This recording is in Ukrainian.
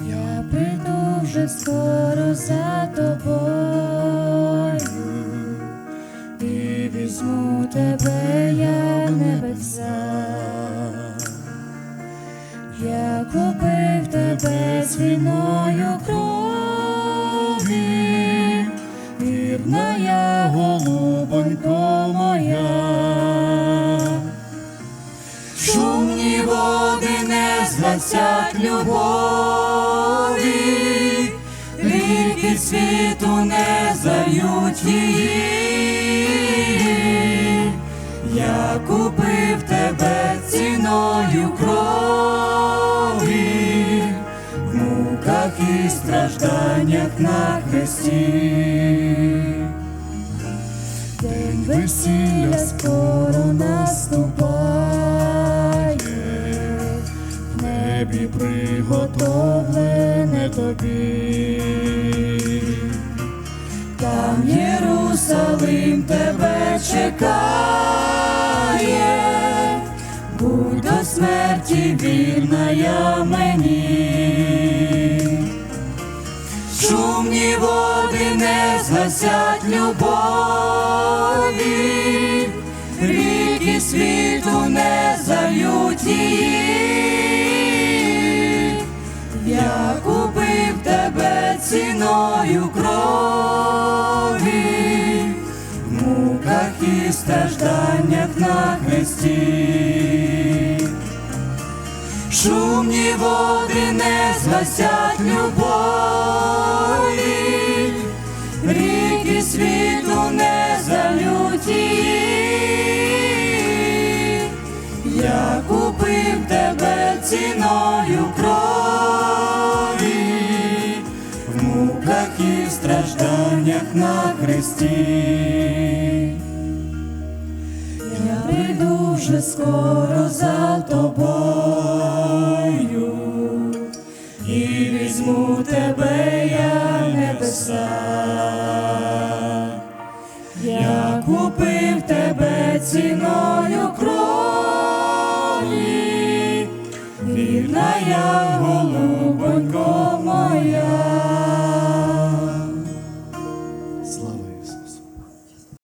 я скоро за тобою, і візьму тебе, я небеса. Я купив тебе цвіною крові, вірна я, голубонько моя. Шумні води не згасять любові, світу не зають її. Я купив тебе ціною крові, в муках і стражданнях на хресті. День весілля скоро наступає, в небі приготовлене тобі. Єрусалим тебе чекає, будь до смерті вільна я мені. Шумні води не згасять любові, ріки світу не зальють її. Я купив тебе ціною крові, і стражданнях на хресті. Шумні води не згасять любові, ріки світу не залють її. Я купив тебе ціною крові, в муках і стражданнях на хресті. Вже скоро за тобою і візьму тебе, я небеса. Я купив тебе ціною крові, вірна я голуб.